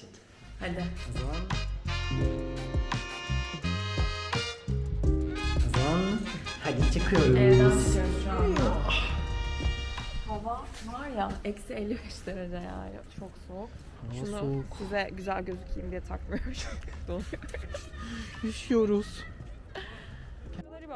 Shit. Hadi. O zaman hadi çıkıyoruz. Evden çıkıyoruz şu anda. Hava var ya eksi 55 derece yani çok soğuk. Hava Şunu soğuk. size güzel gözükeyim diye takmıyorum çok kötü oluyor. Üşüyoruz.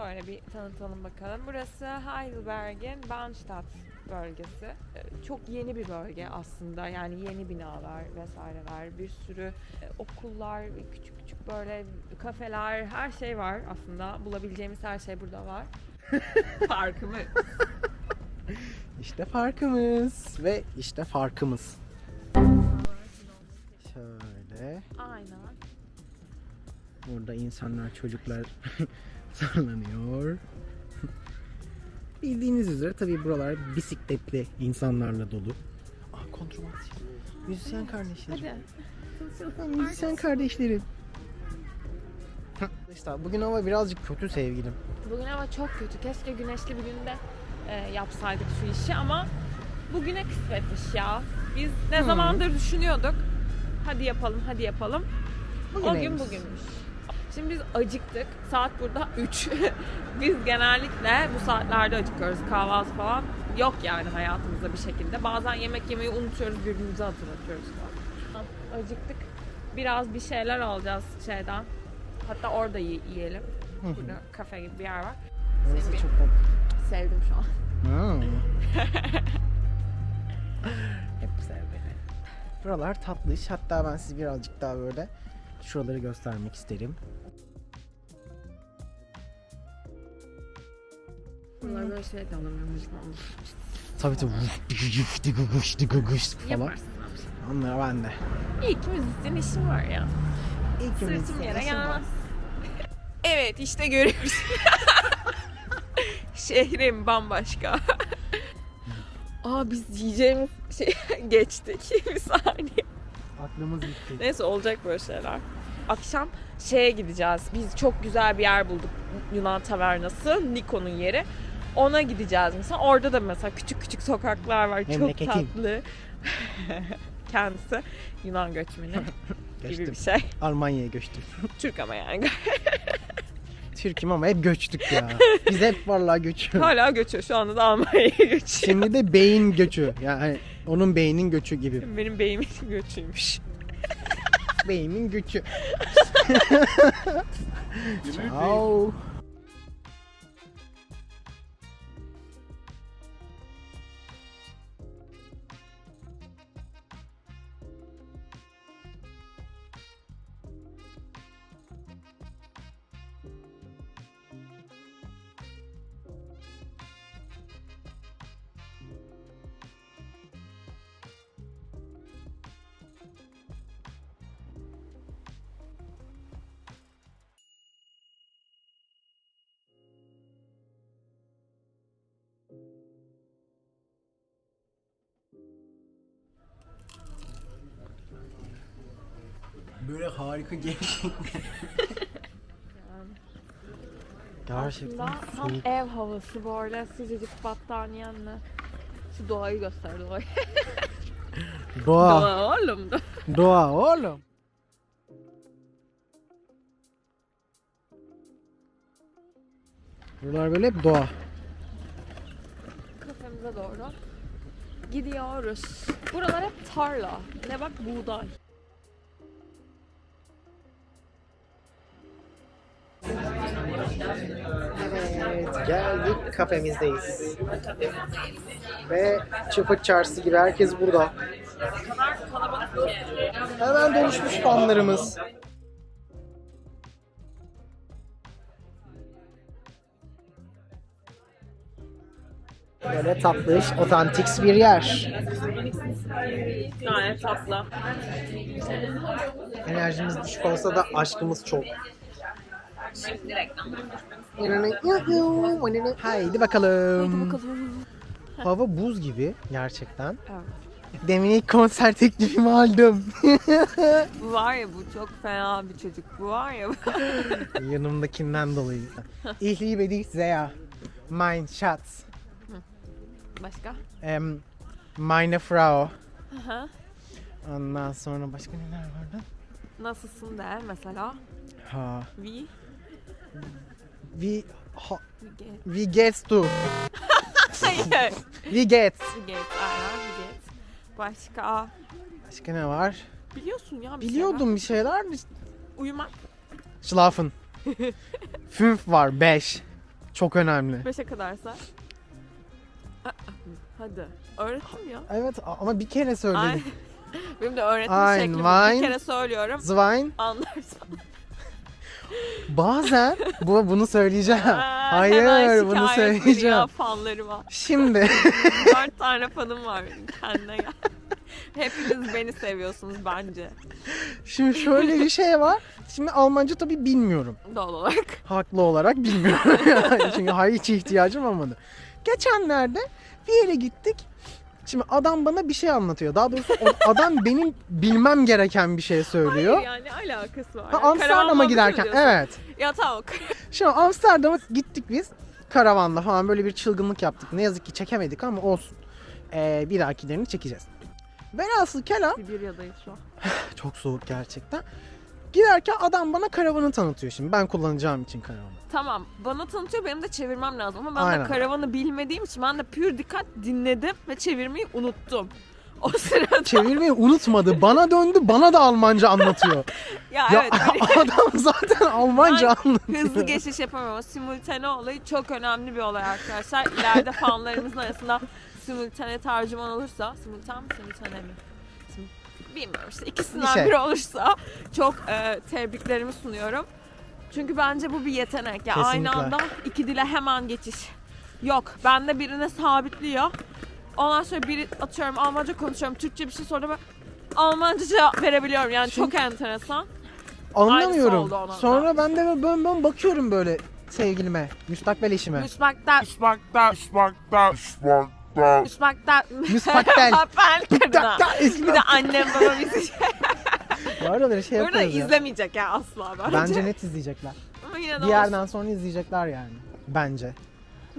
Böyle bir tanıtalım bakalım. Burası Heidelberg'in Bahnstadt bölgesi. Ee, Çok yeni bir bölge aslında. Yani yeni binalar vesaireler, bir sürü e, okullar, küçük küçük böyle kafeler, her şey var aslında. Bulabileceğimiz her şey burada var. Farkı mı? İşte farkımız ve işte farkımız. Şöyle. Aynen. Burada insanlar, çocuklar sallanıyor. Bildiğiniz üzere tabii buralar bisikletli insanlarla dolu. Aa kontrbas. Müzisyen kardeşlerim. Hadi. Müzisyen kardeşlerim. işte bugün hava birazcık kötü sevgilim. Bugün hava çok kötü. Keşke güneşli bir günde e, yapsaydık şu işi ama bugüne kısmetmiş ya. Biz ne Hı. zamandır düşünüyorduk. Hadi yapalım, hadi yapalım. o gün bugünmüş. Şimdi biz acıktık. Saat burada 3. biz genellikle bu saatlerde acıkıyoruz. Kahvaltı falan yok yani hayatımızda bir şekilde. Bazen yemek yemeyi unutuyoruz, birbirimize hatırlatıyoruz falan. Acıktık. Biraz bir şeyler alacağız şeyden. Hatta orada yi- yiyelim. Burada kafe gibi bir yer var. Orası çok Sevdim şu an. Hep sev beni. Buralar tatlış. Hatta ben size birazcık daha böyle şuraları göstermek isterim. Bunlar böyle şey de alamıyormuş. Tabii tabii. Vuf, dıgı gıgış falan. Yaparsın. Onlar bende. İyi ki müzisyen işim var ya. İlk Sırtım yere gelmez. Evet işte görüyoruz. Şehrim bambaşka. Aa biz yiyeceğimiz şey geçtik. bir saniye. Aklımız gitti. Neyse olacak böyle şeyler. Akşam şeye gideceğiz. Biz çok güzel bir yer bulduk. Yunan tavernası. Niko'nun yeri. Ona gideceğiz mesela. Orada da mesela küçük küçük sokaklar var. Memleketim. Çok tatlı. Kendisi Yunan göçmeni gibi bir şey. Almanya'ya göçtüm. Türk ama yani. Türk'üm ama hep göçtük ya. Biz hep vallahi göçüyoruz. Hala göçüyor. Şu anda da Almanya'ya göçüyor. Şimdi de beyin göçü. Yani onun beynin göçü gibi. Benim beyimin göçüymüş. Beynimin göçü. Ciao. Böyle harika gerçekten. Gerçekten Aslında tam soğuk. ev havası böyle sıcacık battaniyenle. Şu doğayı göster doğayı. Doğa. Doğa oğlum da. Doğa oğlum. Buralar böyle hep doğa. Kafemize doğru gidiyoruz. Buralar hep tarla. Ne bak buğday. Kafemizdeyiz. Ve Çıfık Çarşısı gibi herkes burada. Hemen doluşmuş fanlarımız. Böyle tatlış, otantik bir yer. Gayet tatlı. Enerjimiz düşük olsa da aşkımız çok. Haydi bakalım. Bakalım. Hava buz gibi gerçekten. Evet. Demin ilk konser teklifimi aldım. Bu var ya bu çok fena bir çocuk. Bu var ya. Yanımdakinden dolayı. Ich liebe dich sehr. Mein Schatz. Başka? Ähm, meine Frau. Aha. Ondan sonra başka neler vardı? Nasılsın de mesela. Ha. We, We, ha, we get. we get to. Hayır. We get. we get. Aynen we get. Başka. Başka ne var? Biliyorsun ya bir Biliyordum bir şeyler. Uyumak. Schlafen. Fünf var. Beş. Çok önemli. Beşe kadarsa. Aa, Hadi. Öğrettim ya. Evet ama bir kere söyledim. Benim de öğretme Ein şeklim. Wein. Bir kere söylüyorum. Zwein. Anlarsın. Bazen bu bunu söyleyeceğim. Aa, Hayır hemen bunu şikayet ediyor söyleyeceğim. fanlarıma. Şimdi Dört tane fanım var benim kendine gel. Hepiniz beni seviyorsunuz bence. şimdi şöyle bir şey var. Şimdi Almanca tabii bilmiyorum. Doğal olarak. Haklı olarak bilmiyorum. yani çünkü hiç ihtiyacım olmadı. Geçenlerde bir yere gittik. Şimdi adam bana bir şey anlatıyor. Daha doğrusu adam benim bilmem gereken bir şey söylüyor. Hayır yani alakası var. Ha, Amsterdam'a giderken evet. Ya tamam. Şimdi Amsterdam'a gittik biz. Karavanla falan böyle bir çılgınlık yaptık. Ne yazık ki çekemedik ama olsun. Ee, bir dahakilerini çekeceğiz. Velhasıl kelam Sibirya'dayız şu an. çok soğuk gerçekten. Giderken adam bana karavanı tanıtıyor şimdi. Ben kullanacağım için karavanı. Tamam bana tanıtıyor benim de çevirmem lazım ama ben Aynen. de karavanı bilmediğim için ben de pür dikkat dinledim ve çevirmeyi unuttum. O sırada Çevirmeyi unutmadı. Bana döndü bana da Almanca anlatıyor. ya, ya evet hani adam zaten Almanca anlatıyor. hızlı geçiş yapamam ama simultane olayı çok önemli bir olay arkadaşlar. İleride fanlarımızın arasında simultane tercüman olursa simultan mı simultane mi? İşte ikisinden Bir şey. biri olursa çok e, tebriklerimi sunuyorum. Çünkü bence bu bir yetenek. Ya aynı Kesinlikle. anda iki dile hemen geçiş. Yok. Bende birine sabitliyor. Ondan sonra biri atıyorum Almanca konuşuyorum. Türkçe bir şey sonra Almanca cevap verebiliyorum. Yani Çünkü- çok enteresan. Anlamıyorum. Aynısı oldu ona da. Sonra ben de böyle bön bön bakıyorum böyle sevgilime, müstakbel eşime. Müsbakta, Smackdown, Smackdown, Smackdown. Müsbakta, Müsbaktel. müsbaktel kadına. Da- eski Bir de annem babam izleyecek. Bu arada böyle şey Burada yapıyoruz ya. izlemeyecek ya asla bence. Bence net izleyecekler. Ama yine de Bir olsun. yerden sonra izleyecekler yani. Bence.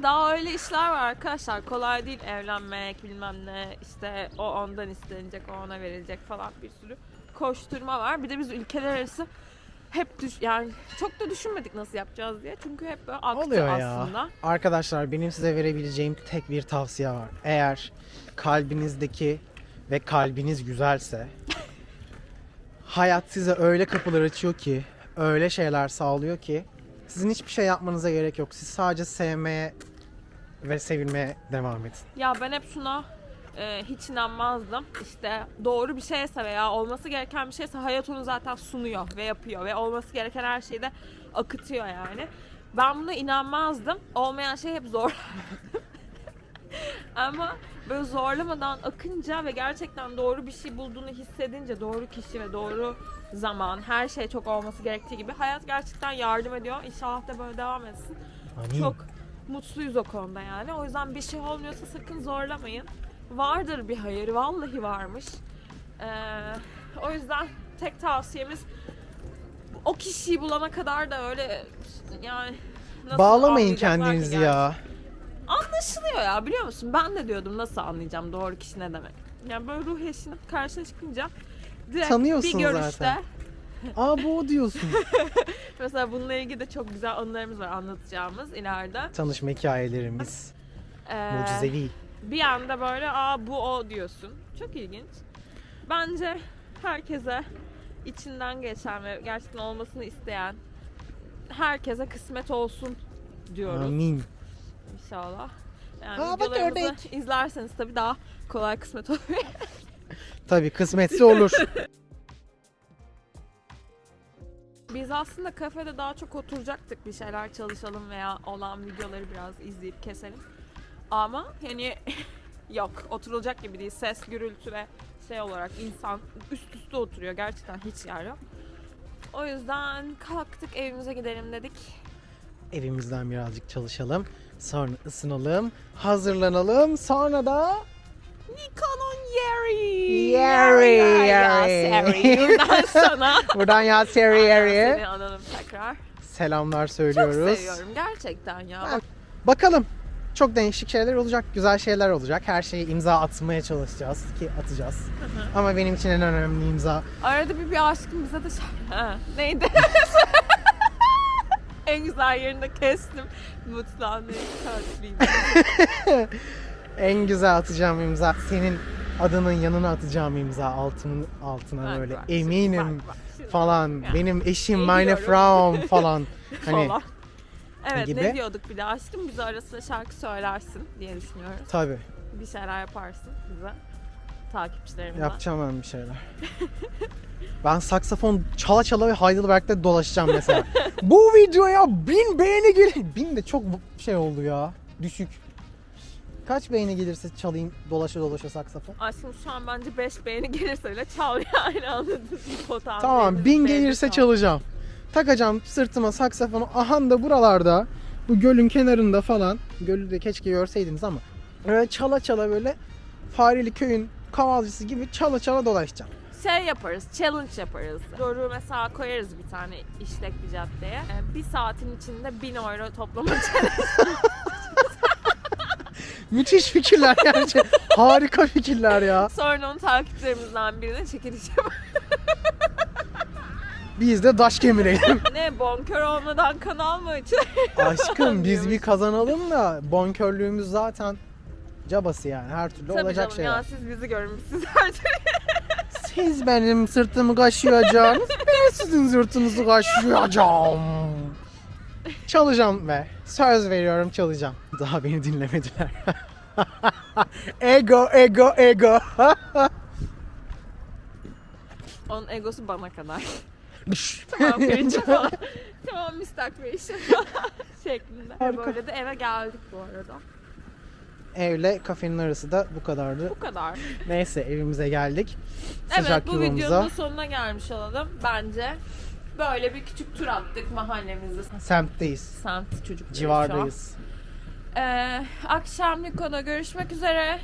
Daha öyle işler var arkadaşlar. Kolay değil evlenmek bilmem ne. işte o ondan istenecek, o ona verilecek falan bir sürü koşturma var. Bir de biz ülkeler arası hep düş yani çok da düşünmedik nasıl yapacağız diye. Çünkü hep böyle aktı Oluyor ya. aslında. Arkadaşlar benim size verebileceğim tek bir tavsiye var. Eğer kalbinizdeki ve kalbiniz güzelse hayat size öyle kapılar açıyor ki, öyle şeyler sağlıyor ki sizin hiçbir şey yapmanıza gerek yok. Siz sadece sevmeye ve sevilmeye devam edin. Ya ben hep şuna e, hiç inanmazdım. İşte doğru bir şeyse veya olması gereken bir şeyse hayat onu zaten sunuyor ve yapıyor ve olması gereken her şeyi de akıtıyor yani. Ben buna inanmazdım. Olmayan şey hep zor. Ama böyle zorlamadan akınca ve gerçekten doğru bir şey bulduğunu hissedince doğru kişi ve doğru zaman her şey çok olması gerektiği gibi hayat gerçekten yardım ediyor. İnşallah da böyle devam etsin. Amin. Çok mutluyuz o konuda yani. O yüzden bir şey olmuyorsa sakın zorlamayın. Vardır bir hayır, vallahi varmış. Ee, o yüzden tek tavsiyemiz o kişiyi bulana kadar da öyle yani nasıl Bağlamayın kendinizi yani? ya. Anlaşılıyor ya biliyor musun? Ben de diyordum nasıl anlayacağım doğru kişi ne demek. Yani böyle ruh eşinin karşına çıkınca direkt Tanıyorsun bir görüşte zaten. Aa bu o diyorsun. mesela bununla ilgili de çok güzel anılarımız var anlatacağımız ileride. Tanışma hikayelerimiz. Ee, Mucizevi. Bir anda böyle aa bu o diyorsun. Çok ilginç. Bence herkese içinden geçen ve gerçekten olmasını isteyen herkese kısmet olsun diyoruz Amin. inşallah. Yani Aa, bak ördek. izlerseniz tabii daha kolay kısmet olur. Tabii kısmetse olur. Biz aslında kafede daha çok oturacaktık bir şeyler çalışalım veya olan videoları biraz izleyip keselim. Ama yani yok oturulacak gibi değil. Ses, gürültü ve şey olarak insan üst üste oturuyor. Gerçekten hiç yer yok. O yüzden kalktık evimize gidelim dedik. Evimizden birazcık çalışalım. Sonra ısınalım. Hazırlanalım. Sonra da Nikon'un yeri. Yeri, yeri. Buradan sana. buradan ya Seri Yeri. Seni analım tekrar. Selamlar Çok söylüyoruz. seviyorum gerçekten ya. Ben- Bakalım. Çok değişik şeyler olacak, güzel şeyler olacak. Her şeye imza atmaya çalışacağız ki atacağız. Ama benim için en önemli imza Arada bir bir aşkım bize de şey... Ha, neydi? en güzel yerinde kestim. En tatlıyım. en güzel atacağım imza senin adının yanına atacağım imza altının altına Bak, böyle bak, eminim bak, bak, şimdi falan. Ya. Benim eşim Ne meine? Frau falan. Hani falan. Evet gibi. ne diyorduk bir de aşkım bize arasında şarkı söylersin diye düşünüyoruz. tabii Bir şeyler yaparsın bize. Takipçilerimizle. yapacağım ben bir şeyler. ben saksafon çala çala ve Heidelberg'de dolaşacağım mesela. Bu videoya bin beğeni gelir. Bin de çok şey oldu ya. Düşük. Kaç beğeni gelirse çalayım dolaşa dolaşa saksafon. Aşkım şu an bence 5 beğeni gelirse bile çal yani anladın mı? Tamam bin gelirse çal. çalacağım. Takacağım sırtıma saksafonu. Aha da buralarda bu gölün kenarında falan. Gölü de keşke görseydiniz ama. Böyle çala çala böyle Fareli köyün kavalcısı gibi çala çala dolaşacağım. Şey yaparız, challenge yaparız. Doğru mesela koyarız bir tane işlek bir caddeye. Ee, Bir saatin içinde 1000 euro toplama challenge. Müthiş fikirler gerçi. Harika fikirler ya. Sonra onu takipçilerimizden birine çekiliş yaparız. Biz de daş kemirelim. ne bonkör olmadan kanal mı açılır? Aşkım biz bir kazanalım da bonkörlüğümüz zaten cabası yani her türlü Tabii olacak canım şeyler. ya siz bizi siz her türlü. Siz benim sırtımı kaşıyacaksınız, ben sizin sırtınızı kaşıyacağım. Çalacağım ve söz veriyorum çalacağım. Daha beni dinlemediler. ego, ego, ego. Onun egosu bana kadar. Tamam birinci falan. tamam müstakbel falan şeklinde. Harika. Böyle de eve geldik bu arada. Evle kafenin arası da bu kadardı. Bu kadar. Neyse evimize geldik. Evet Sıcak bu yuvamıza. videonun da sonuna gelmiş olalım bence. Böyle bir küçük tur attık mahallemizde. Semtteyiz. Semt çocukları Civardayız. Ee, akşam Niko'da görüşmek üzere.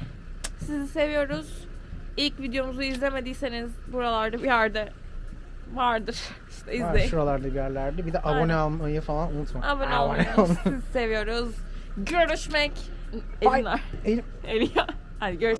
Sizi seviyoruz. İlk videomuzu izlemediyseniz buralarda bir yerde vardır. İşte Var izleyin. şuralarda bir yerlerde. Bir de abone Aynen. olmayı falan unutma. Abone olmayı. Sizi seviyoruz. Görüşmek. Elinler. Elim- Eli Hadi görüşürüz.